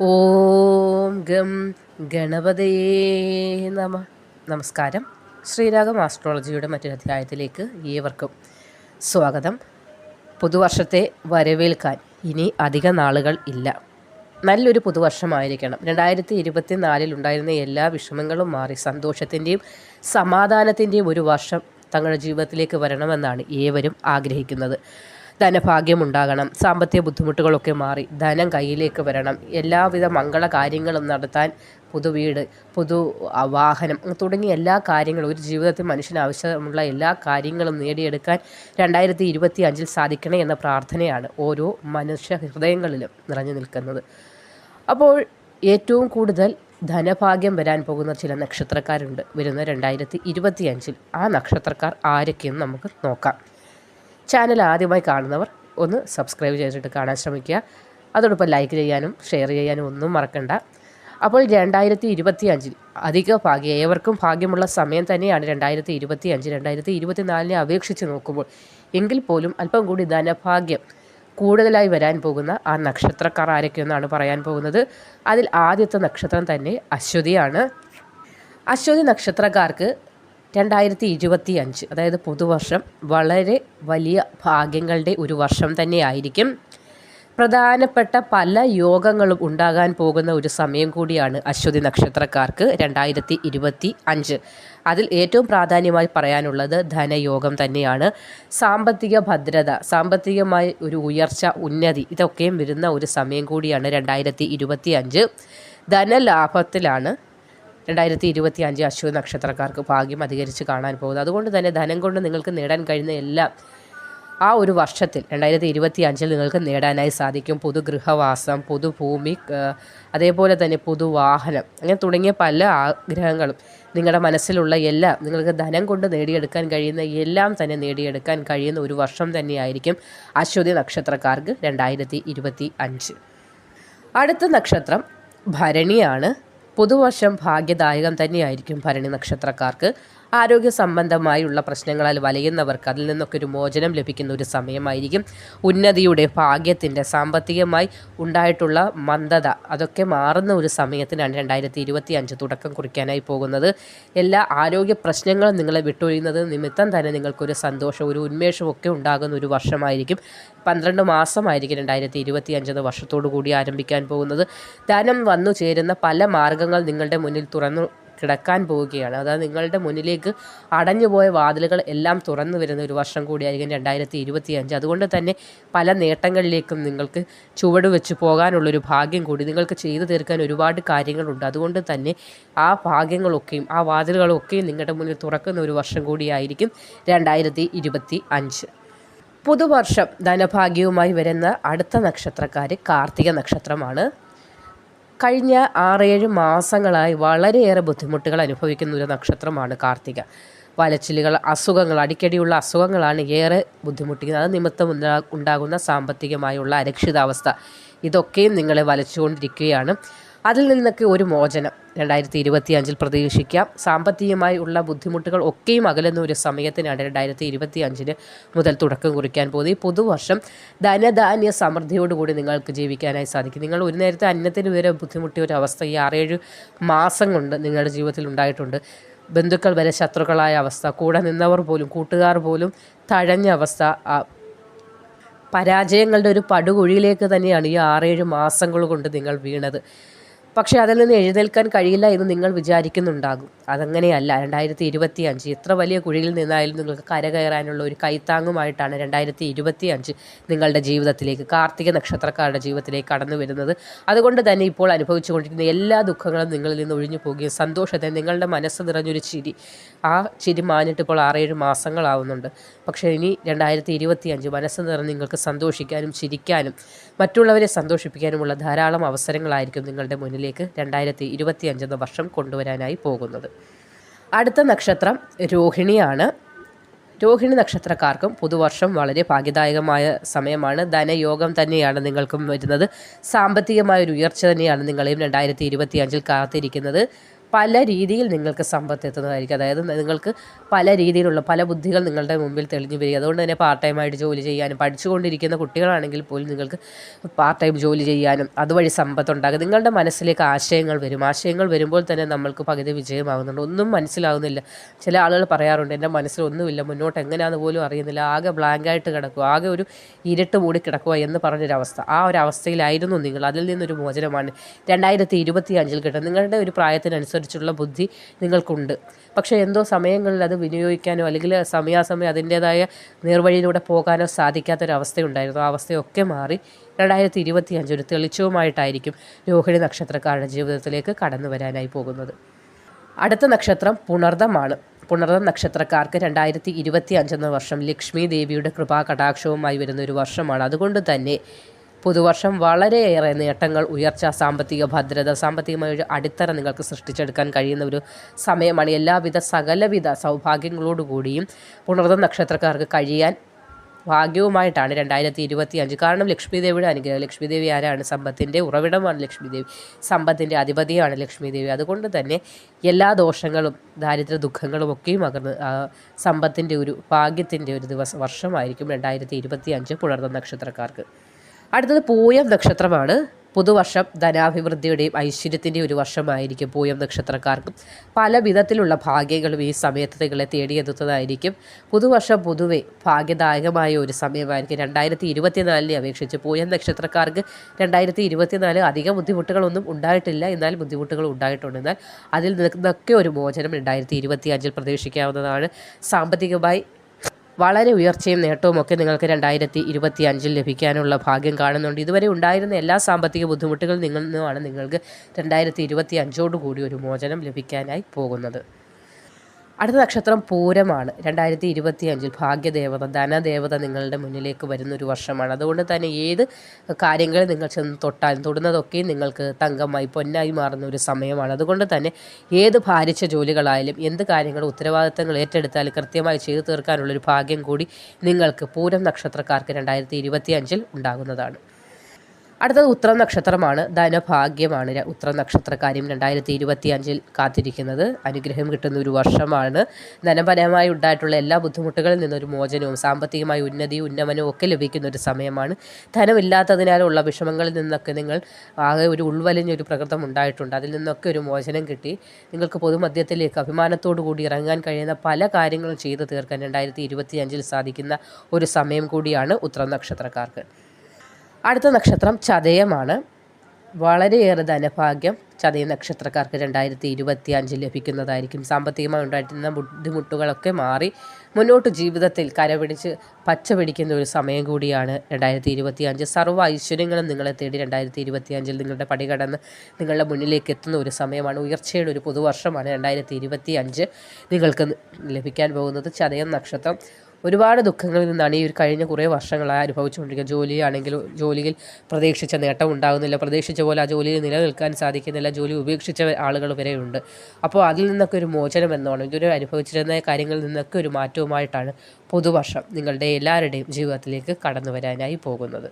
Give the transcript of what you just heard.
ഓം gum ഗണപതയേ നമ. നമസ്കാരം. ശ്രീരാഗം ആസ്ട്രോളജിയുടെ മറ്റൊരു അധ്യായത്തിലേക്ക് ഏവർക്കും സ്വാഗതം. പുതുവർഷത്തെ വരവേൽക്കാൻ ഇനി അധിക നാളുകൾ ഇല്ല. നല്ലൊരു പുതുവർഷമായിരിക്കണം. രണ്ടായിരത്തി ഇരുപത്തി നാലിൽ ഉണ്ടായിരുന്ന എല്ലാ വിഷമങ്ങളും മാറി സന്തോഷത്തിന്റെയും സമാധാനത്തിന്റെയും ഒരു വർഷം തങ്ങളുടെ ജീവിതത്തിലേക്ക് വരണമെന്നാണ് ഏവരും ആഗ്രഹിക്കുന്നത്. ധനഭാഗ്യമുണ്ടാകണം. സാമ്പത്തിക ബുദ്ധിമുട്ടുകളൊക്കെ മാറി ധനം കയ്യിലേക്ക് വരണം. എല്ലാവിധ മംഗള കാര്യങ്ങളും നടത്താൻ പുതു വീട് പുതു വാഹനം തുടങ്ങിയ എല്ലാ കാര്യങ്ങളും ഒരു ജീവിതത്തിൽ മനുഷ്യന് ആവശ്യമുള്ള എല്ലാ കാര്യങ്ങളും നേടിയെടുക്കാൻ രണ്ടായിരത്തി ഇരുപത്തി അഞ്ചിൽ സാധിക്കണേ എന്ന പ്രാർത്ഥനയാണ് ഓരോ മനുഷ്യ ഹൃദയങ്ങളിലും നിറഞ്ഞു നിൽക്കുന്നത്. അപ്പോൾ ഏറ്റവും കൂടുതൽ ധനഭാഗ്യം വരാൻ പോകുന്ന ചില നക്ഷത്രക്കാരുണ്ട്. വരുന്ന രണ്ടായിരത്തി ഇരുപത്തി അഞ്ചിൽ ആ നക്ഷത്രക്കാർ ആരൊക്കെയെന്ന് നമുക്ക് നോക്കാം. ചാനൽ ആദ്യമായി കാണുന്നവർ ഒന്ന് സബ്സ്ക്രൈബ് ചെയ്തിട്ട് കാണാൻ ശ്രമിക്കുക. അതോടൊപ്പം ലൈക്ക് ചെയ്യാനും ഷെയർ ചെയ്യാനും ഒന്നും മറക്കണ്ട. അപ്പോൾ രണ്ടായിരത്തി ഇരുപത്തി അഞ്ചിൽ അധിക ഭാഗ്യം ഏവർക്കും ഭാഗ്യമുള്ള സമയം തന്നെയാണ് രണ്ടായിരത്തി ഇരുപത്തി അഞ്ച് രണ്ടായിരത്തി ഇരുപത്തി നാലിനെ അപേക്ഷിച്ച് നോക്കുമ്പോൾ എങ്കിൽ പോലും അല്പം കൂടി ധനഭാഗ്യം കൂടുതലായി വരാൻ പോകുന്ന ആ നക്ഷത്രക്കാർ ആരൊക്കെയെന്നാണ് പറയാൻ പോകുന്നത്. അതിൽ ആദ്യത്തെ നക്ഷത്രം തന്നെ അശ്വതിയാണ്. അശ്വതി നക്ഷത്രക്കാർക്ക് രണ്ടായിരത്തി ഇരുപത്തി അഞ്ച് അതായത് പുതുവർഷം വളരെ വലിയ ഭാഗ്യങ്ങളുടെ ഒരു വർഷം തന്നെയായിരിക്കും. പ്രധാനപ്പെട്ട പല യോഗങ്ങളും ഉണ്ടാകാൻ പോകുന്ന ഒരു സമയം കൂടിയാണ് അശ്വതി നക്ഷത്രക്കാർക്ക് രണ്ടായിരത്തി ഇരുപത്തി അഞ്ച് അതിൽ ഏറ്റവും പ്രാധാന്യമായി പറയാനുള്ളത് ധനയോഗം തന്നെയാണ്. സാമ്പത്തിക ഭദ്രത സാമ്പത്തികമായി ഒരു ഉയർച്ച ഉന്നതി ഇതൊക്കെയും വരുന്ന ഒരു സമയം കൂടിയാണ് രണ്ടായിരത്തി ഇരുപത്തി അഞ്ച് ധനലാഭത്തിലാണ് രണ്ടായിരത്തി ഇരുപത്തി അഞ്ച് അശ്വതി നക്ഷത്രക്കാർക്ക് ഭാഗ്യം അധികരിച്ച് കാണാൻ പോകുന്നത് അതുകൊണ്ട് തന്നെ ധനം കൊണ്ട് നിങ്ങൾക്ക് നേടാൻ കഴിയുന്ന എല്ലാം ആ ഒരു വർഷത്തിൽ രണ്ടായിരത്തി ഇരുപത്തി അഞ്ചിൽ നിങ്ങൾക്ക് നേടാനായി സാധിക്കും. പുതു ഗൃഹവാസം പുതുഭൂമി അതേപോലെ തന്നെ പുതുവാഹനം അങ്ങനെ തുടങ്ങിയ പല ആഗ്രഹങ്ങളും നിങ്ങളുടെ മനസ്സിലുള്ള എല്ലാം നിങ്ങൾക്ക് ധനം കൊണ്ട് നേടിയെടുക്കാൻ കഴിയുന്ന എല്ലാം തന്നെ നേടിയെടുക്കാൻ കഴിയുന്ന ഒരു വർഷം തന്നെയായിരിക്കും അശ്വതി നക്ഷത്രക്കാർക്ക് രണ്ടായിരത്തി ഇരുപത്തി അഞ്ച് അടുത്ത നക്ഷത്രം ഭരണിയാണ്. പുതുവർഷം ഭാഗ്യദായകം തന്നെയായിരിക്കും ഭരണി നക്ഷത്രക്കാർക്ക് ആരോഗ്യ സംബന്ധമായുള്ള പ്രശ്നങ്ങളാൽ വലയുന്നവർക്ക് അതിൽ നിന്നൊക്കെ ഒരു മോചനം ലഭിക്കുന്ന ഒരു സമയമായിരിക്കും. ഉന്നതിയുടെ ഭാഗ്യത്തിന്റെ സാമ്പത്തികമായി ഉണ്ടായിട്ടുള്ള മന്ദത അതൊക്കെ മാറുന്ന ഒരു സമയത്തിനാണ് രണ്ടായിരത്തി ഇരുപത്തി അഞ്ച് തുടക്കം കുറിക്കാനായി പോകുന്നത്. എല്ലാ ആരോഗ്യ പ്രശ്നങ്ങളും നിങ്ങളെ വിട്ടൊഴിയുന്നത് നിമിത്തം തന്നെ നിങ്ങൾക്കൊരു സന്തോഷം ഒരു ഉന്മേഷം ഒക്കെ ഉണ്ടാകുന്ന ഒരു വർഷമായിരിക്കും. പന്ത്രണ്ട് മാസമായിരിക്കും രണ്ടായിരത്തി ഇരുപത്തി അഞ്ചെന്ന വർഷത്തോടു കൂടി ആരംഭിക്കാൻ പോകുന്നത്. ധനം വന്നു ചേരുന്ന പല മാർഗങ്ങൾ നിങ്ങളുടെ മുന്നിൽ തുറന്നു കിടക്കാൻ പോവുകയാണ്. അതായത് നിങ്ങളുടെ മുന്നിലേക്ക് അടഞ്ഞുപോയ വാതിലുകൾ എല്ലാം തുറന്നു വരുന്ന ഒരു വർഷം കൂടിയായിരിക്കും രണ്ടായിരത്തി ഇരുപത്തി അഞ്ച് അതുകൊണ്ട് തന്നെ പല നേട്ടങ്ങളിലേക്കും നിങ്ങൾക്ക് ചുവട് വെച്ച് പോകാനുള്ളൊരു ഭാഗ്യം കൂടി നിങ്ങൾക്ക് ചെയ്തു തീർക്കാൻ ഒരുപാട് കാര്യങ്ങളുണ്ട്. അതുകൊണ്ട് തന്നെ ആ ഭാഗ്യങ്ങളൊക്കെയും ആ വാതിലുകളൊക്കെയും നിങ്ങളുടെ മുന്നിൽ തുറക്കുന്ന ഒരു വർഷം കൂടിയായിരിക്കും രണ്ടായിരത്തി ഇരുപത്തി അഞ്ച് പുതുവർഷം ധനഭാഗ്യവുമായി വരുന്ന അടുത്ത നക്ഷത്രക്കാർ കാർത്തിക നക്ഷത്രമാണ്. കഴിഞ്ഞ ആറേഴ് മാസങ്ങളായി വളരെയേറെ ബുദ്ധിമുട്ടുകൾ അനുഭവിക്കുന്ന ഒരു നക്ഷത്രമാണ് കാർത്തിക. വലച്ചിലുകൾ അസുഖങ്ങൾ അടിക്കടിയുള്ള അസുഖങ്ങളാണ് ഏറെ ബുദ്ധിമുട്ടിക്കുന്നത്. അത് നിമിത്തം ഉണ്ടാകുന്ന സാമ്പത്തികമായുള്ള അരക്ഷിതാവസ്ഥ. ഇതൊക്കെയും നിങ്ങളെ വലച്ചുകൊണ്ടിരിക്കുകയാണ്. അതിൽ നിന്നൊക്കെ ഒരു മോചനം. രണ്ടായിരത്തി ഇരുപത്തി അഞ്ചിൽ പ്രതീക്ഷിക്കാം. സാമ്പത്തികമായി ഉള്ള ബുദ്ധിമുട്ടുകൾ ഒക്കെയും അകലുന്ന ഒരു സമയത്തിനാണ് രണ്ടായിരത്തി ഇരുപത്തി അഞ്ചിന് മുതൽ തുടക്കം കുറിക്കാൻ പോകുന്നത്. ഈ പുതുവർഷം ധനധാന്യ സമൃദ്ധിയോടുകൂടി നിങ്ങൾക്ക് ജീവിക്കാനായി സാധിക്കും. നിങ്ങൾ ഒരു നേരത്തെ അന്നത്തിന് വരെ ബുദ്ധിമുട്ടിയ ഒരു അവസ്ഥ ഈ ആറേഴ് മാസം കൊണ്ട് നിങ്ങളുടെ ജീവിതത്തിൽ ഉണ്ടായിട്ടുണ്ട്. ബന്ധുക്കൾ വരെ ശത്രുക്കളായ അവസ്ഥ കൂടെ നിന്നവർ പോലും കൂട്ടുകാർ പോലും തഴഞ്ഞ അവസ്ഥ പരാജയങ്ങളുടെ ഒരു പടുകുഴിയിലേക്ക് തന്നെയാണ് ഈ ആറേഴ് മാസങ്ങൾ കൊണ്ട് നിങ്ങൾ വീണത്. പക്ഷേ അതിൽ നിന്ന് എഴുന്നേൽക്കാൻ കഴിയില്ല എന്ന് നിങ്ങൾ വിചാരിക്കുന്നുണ്ടാകും. അതങ്ങനെയല്ല രണ്ടായിരത്തി ഇരുപത്തി അഞ്ച് എത്ര വലിയ കുഴിയിൽ നിന്നായാലും നിങ്ങൾക്ക് കരകയറാനുള്ള ഒരു കൈത്താങ്ങുമായിട്ടാണ് രണ്ടായിരത്തി ഇരുപത്തി അഞ്ച് നിങ്ങളുടെ ജീവിതത്തിലേക്ക് കാർത്തിക നക്ഷത്രക്കാരുടെ ജീവിതത്തിലേക്ക് കടന്നു വരുന്നത്. അതുകൊണ്ട് തന്നെ ഇപ്പോൾ അനുഭവിച്ചുകൊണ്ടിരിക്കുന്ന എല്ലാ ദുഃഖങ്ങളും നിങ്ങളിൽ നിന്ന് ഒഴിഞ്ഞു പോകുകയും സന്തോഷത്തെ നിങ്ങളുടെ മനസ്സ് നിറഞ്ഞൊരു ചിരി ആ ചിരി മാഞ്ഞിട്ട് ഇപ്പോൾ ആറേഴ് മാസങ്ങളാവുന്നുണ്ട്. പക്ഷേ ഇനി രണ്ടായിരത്തി ഇരുപത്തി അഞ്ച് മനസ്സ് നിറഞ്ഞ് നിങ്ങൾക്ക് സന്തോഷിക്കാനും ചിരിക്കാനും മറ്റുള്ളവരെ സന്തോഷിപ്പിക്കാനുമുള്ള ധാരാളം അവസരങ്ങളായിരിക്കും നിങ്ങളുടെ മുന്നിലേക്ക് രണ്ടായിരത്തി ഇരുപത്തി അഞ്ചെന്ന വർഷം കൊണ്ടുവരാനായി പോകുന്നത്. അടുത്ത നക്ഷത്രം രോഹിണിയാണ്. രോഹിണി നക്ഷത്രക്കാർക്കും പുതുവർഷം വളരെ ഭാഗ്യദായകമായ സമയമാണ്. ധനയോഗം തന്നെയാണ് നിങ്ങൾക്കും വരുന്നത്. സാമ്പത്തികമായ ഒരു ഉയർച്ച തന്നെയാണ് നിങ്ങളെയും രണ്ടായിരത്തി ഇരുപത്തി അഞ്ചിൽ കാത്തിരിക്കുന്നത്. പല രീതിയിൽ നിങ്ങൾക്ക് സമ്പത്ത് എത്തുന്നതായിരിക്കും. അതായത് നിങ്ങൾക്ക് പല രീതിയിലുള്ള പല ബുദ്ധികൾ നിങ്ങളുടെ മുമ്പിൽ തെളിഞ്ഞു വരിക. അതുകൊണ്ട് തന്നെ പാർട്ട് ടൈമായിട്ട് ജോലി ചെയ്യാനും പഠിച്ചുകൊണ്ടിരിക്കുന്ന കുട്ടികളാണെങ്കിൽ പോലും നിങ്ങൾക്ക് പാർട്ട് ടൈം ജോലി ചെയ്യാനും അതുവഴി സമ്പത്തുണ്ടാകും. നിങ്ങളുടെ മനസ്സിലേക്ക് ആശയങ്ങൾ വരും. ആശയങ്ങൾ വരുമ്പോൾ തന്നെ നമ്മൾക്ക് പകുതി വിജയമാകുന്നുണ്ട് ഒന്നും മനസ്സിലാകുന്നില്ല ചില ആളുകൾ പറയാറുണ്ട് എന്റെ മനസ്സിലൊന്നുമില്ല മുന്നോട്ട് എങ്ങനെയാണെന്ന് പോലും അറിയുന്നില്ല. ആകെ ബ്ലാങ്കായിട്ട് കിടക്കുക. ആകെ ഒരു ഇരുട്ട് മൂടി കിടക്കുക എന്ന് പറഞ്ഞൊരവസ്ഥ. ആ ഒരു അവസ്ഥയിലായിരുന്നു നിങ്ങൾ. അതിൽ നിന്നൊരു മോചനമാണ്. രണ്ടായിരത്തി ഇരുപത്തി അഞ്ചിൽ കിട്ടും. നിങ്ങളുടെ ഒരു പ്രായത്തിനനുസരിച്ചുള്ള ബുദ്ധി നിങ്ങൾക്കുണ്ട്. പക്ഷേ എന്തോ സമയങ്ങളിൽ അത് വിനിയോഗിക്കാനോ അല്ലെങ്കിൽ സമയാസമയം അതിന്റേതായ നേർവഴിയിലൂടെ പോകാനോ സാധിക്കാത്തൊരവസ്ഥയുണ്ടായിരുന്നു. ആ അവസ്ഥയൊക്കെ മാറി രണ്ടായിരത്തി ഇരുപത്തി അഞ്ച് ഒരു തെളിച്ചവുമായിട്ടായിരിക്കും രോഹിണി നക്ഷത്രക്കാരുടെ ജീവിതത്തിലേക്ക് കടന്നു വരാനായി പോകുന്നത്. അടുത്ത നക്ഷത്രം പുണർദമാണ്. പുണർദം നക്ഷത്രക്കാർക്ക് രണ്ടായിരത്തി ഇരുപത്തി അഞ്ചെന്ന വർഷം ലക്ഷ്മി ദേവിയുടെ കൃപാ കടാക്ഷവുമായി വരുന്ന ഒരു വർഷമാണ്. അതുകൊണ്ട് തന്നെ പുതുവർഷം വളരെയേറെ നേട്ടങ്ങൾ ഉയർച്ച സാമ്പത്തിക ഭദ്രത സാമ്പത്തികമായ ഒരു അടിത്തറ നിങ്ങൾക്ക് സൃഷ്ടിച്ചെടുക്കാൻ കഴിയുന്ന ഒരു സമയമാണ് എല്ലാവിധ സകലവിധ സൗഭാഗ്യങ്ങളോടുകൂടിയും പുണർദം നക്ഷത്രക്കാർക്ക് കഴിയാൻ ഭാഗ്യവുമായിട്ടാണ് രണ്ടായിരത്തി ഇരുപത്തി അഞ്ച് കാരണം ലക്ഷ്മി ദേവിയുടെ അനുഗ്രഹം ലക്ഷ്മി ദേവി ആരാണ്? സമ്പത്തിന്റെ ഉറവിടമാണ് ലക്ഷ്മി ദേവി സമ്പത്തിന്റെ അധിപതിയാണ് ലക്ഷ്മി ദേവി അതുകൊണ്ട് തന്നെ എല്ലാ ദോഷങ്ങളും ദാരിദ്ര്യ ദുഃഖങ്ങളും ഒക്കെയും അകർന്ന് സമ്പത്തിന്റെ ഒരു ഭാഗ്യത്തിന്റെ ഒരു ദിവസം വർഷമായിരിക്കും രണ്ടായിരത്തി ഇരുപത്തി അഞ്ച് പുണർന്ന നക്ഷത്രക്കാർക്ക്. അടുത്തത് പൂയം നക്ഷത്രമാണ്. പുതുവർഷം ധനാഭിവൃദ്ധിയുടെയും ഐശ്വര്യത്തിന്റെയും ഒരു വർഷമായിരിക്കും പൂയം നക്ഷത്രക്കാർക്കും. പല വിധത്തിലുള്ള ഭാഗ്യങ്ങളും ഈ സമയത്ത് നിങ്ങളെ തേടിയെത്തുന്നതായിരിക്കും പുതുവർഷം പൊതുവെ ഭാഗ്യദായകമായ ഒരു സമയമായിരിക്കും. രണ്ടായിരത്തി ഇരുപത്തിനാലിനെ അപേക്ഷിച്ച് പൂയം നക്ഷത്രക്കാർക്ക് രണ്ടായിരത്തി ഇരുപത്തിനാല് അധികം ബുദ്ധിമുട്ടുകളൊന്നും ഉണ്ടായിട്ടില്ല. എന്നാൽ ബുദ്ധിമുട്ടുകൾ ഉണ്ടായിട്ടുണ്ട് എന്നാൽ അതിൽ നിന്നൊക്കെ ഒരു മോചനം രണ്ടായിരത്തി ഇരുപത്തി അഞ്ചിൽ പ്രതീക്ഷിക്കാവുന്നതാണ്. സാമ്പത്തികമായി വളരെ ഉയർച്ചയും നേട്ടവും ഒക്കെ നിങ്ങൾക്ക് രണ്ടായിരത്തി ഇരുപത്തി അഞ്ചിൽ ലഭിക്കാനുള്ള ഭാഗ്യം കാണുന്നുണ്ട്. ഇതുവരെ ഉണ്ടായിരുന്ന എല്ലാ സാമ്പത്തിക ബുദ്ധിമുട്ടുകളിൽ നിന്നുമാണ് നിങ്ങൾക്ക് രണ്ടായിരത്തി ഇരുപത്തി അഞ്ചോടുകൂടി ഒരു മോചനം ലഭിക്കാനായി പോകുന്നത്. അടുത്ത നക്ഷത്രം പൂരമാണ്. രണ്ടായിരത്തി ഇരുപത്തി അഞ്ചിൽ ഭാഗ്യദേവത ധനദേവത നിങ്ങളുടെ മുന്നിലേക്ക് വരുന്ന ഒരു വർഷമാണ്. അതുകൊണ്ട് തന്നെ ഏത് കാര്യങ്ങൾ നിങ്ങൾ ചെന്ന് തൊട്ടാലും തൊടുന്നതൊക്കെയും നിങ്ങൾക്ക് തങ്കമായി പൊന്നായി മാറുന്ന ഒരു സമയമാണ്. അതുകൊണ്ട് തന്നെ ഏത് ഭാരിച്ച ജോലികളായാലും എന്ത് കാര്യങ്ങൾ ഉത്തരവാദിത്തങ്ങൾ ഏറ്റെടുത്താലും കൃത്യമായി ചെയ്തു തീർക്കാനുള്ളൊരു ഭാഗ്യം കൂടി നിങ്ങൾക്ക് പൂരം നക്ഷത്രക്കാർക്ക് രണ്ടായിരത്തി ഇരുപത്തി അഞ്ചിൽ ഉണ്ടാകുന്നതാണ്. അടുത്തത് ഉത്തര നക്ഷത്രമാണ്. ധനഭാഗ്യമാണ്. ഉത്തര നക്ഷത്രക്കാര്യം രണ്ടായിരത്തി ഇരുപത്തി അഞ്ചിൽ കാത്തിരിക്കുന്നത്. അനുഗ്രഹം കിട്ടുന്ന ഒരു വർഷമാണ്. ധനപരമായി ഉണ്ടായിട്ടുള്ള എല്ലാ ബുദ്ധിമുട്ടുകളിൽ നിന്നൊരു മോചനവും സാമ്പത്തികമായ ഉന്നതിയും ഉന്നമനവും ഒക്കെ ലഭിക്കുന്ന ഒരു സമയമാണ്. ധനമില്ലാത്തതിനാലുള്ള വിഷമങ്ങളിൽ നിന്നൊക്കെ നിങ്ങൾ ആകെ ഒരു ഉൾവലിഞ്ഞൊരു പ്രകൃതം ഉണ്ടായിട്ടുണ്ട്. അതിൽ നിന്നൊക്കെ ഒരു മോചനം കിട്ടി. നിങ്ങൾക്ക് പൊതുമധ്യത്തിലേക്ക് അഭിമാനത്തോടു കൂടി ഇറങ്ങാൻ കഴിയുന്ന പല കാര്യങ്ങളും ചെയ്തു തീർക്കാൻ രണ്ടായിരത്തി ഇരുപത്തി അഞ്ചിൽ സാധിക്കുന്ന ഒരു സമയം കൂടിയാണ് ഉത്തര നക്ഷത്രക്കാർക്ക്. അടുത്ത നക്ഷത്രം ചതയമാണ്. വളരെയേറെ ധനഭാഗ്യം ചതയ നക്ഷത്രക്കാർക്ക് രണ്ടായിരത്തി ഇരുപത്തി അഞ്ചിൽ ലഭിക്കുന്നതായിരിക്കും. സാമ്പത്തികമായി ഉണ്ടായിരുന്ന ബുദ്ധിമുട്ടുകളൊക്കെ മാറി മുന്നോട്ട് ജീവിതത്തിൽ കരപിടിച്ച് പച്ച പിടിക്കുന്ന ഒരു സമയം കൂടിയാണ് രണ്ടായിരത്തി ഇരുപത്തി അഞ്ച് സർവ ഐശ്വര്യങ്ങളും നിങ്ങളെ തേടി രണ്ടായിരത്തി ഇരുപത്തി അഞ്ചിൽ നിങ്ങളുടെ പടി കടന്ന് നിങ്ങളുടെ മുന്നിലേക്ക് എത്തുന്ന ഒരു സമയമാണ്. ഉയർച്ചയുടെ ഒരു പുതുവർഷമാണ് രണ്ടായിരത്തി ഇരുപത്തി അഞ്ച് നിങ്ങൾക്ക് ലഭിക്കാൻ പോകുന്നത് ചതയം നക്ഷത്രം. ഒരുപാട് ദുഃഖങ്ങളിൽ നിന്നാണ് ഈ ഒരു കഴിഞ്ഞ കുറേ വർഷങ്ങളായി അനുഭവിച്ചുകൊണ്ടിരിക്കുന്നത് ജോലിയാണെങ്കിലും ജോലിയിൽ പ്രതീക്ഷിച്ച നേട്ടം ഉണ്ടാകുന്നില്ല. പ്രതീക്ഷിച്ച പോലെ ആ ജോലിയിൽ നിലനിൽക്കാൻ സാധിക്കുന്നില്ല. ജോലി ഉപേക്ഷിച്ച ആളുകൾ വരെയുണ്ട്. അപ്പോൾ അതിൽ നിന്നൊക്കെ ഒരു മോചനം എന്നാണ് ഇതൊരു അനുഭവിച്ചിരുന്ന കാര്യങ്ങളിൽ നിന്നൊക്കെ ഒരു മാറ്റവുമായിട്ടാണ് പുതുവർഷം നിങ്ങളുടെ എല്ലാവരുടെയും ജീവിതത്തിലേക്ക് കടന്നു വരാനായി പോകുന്നത്.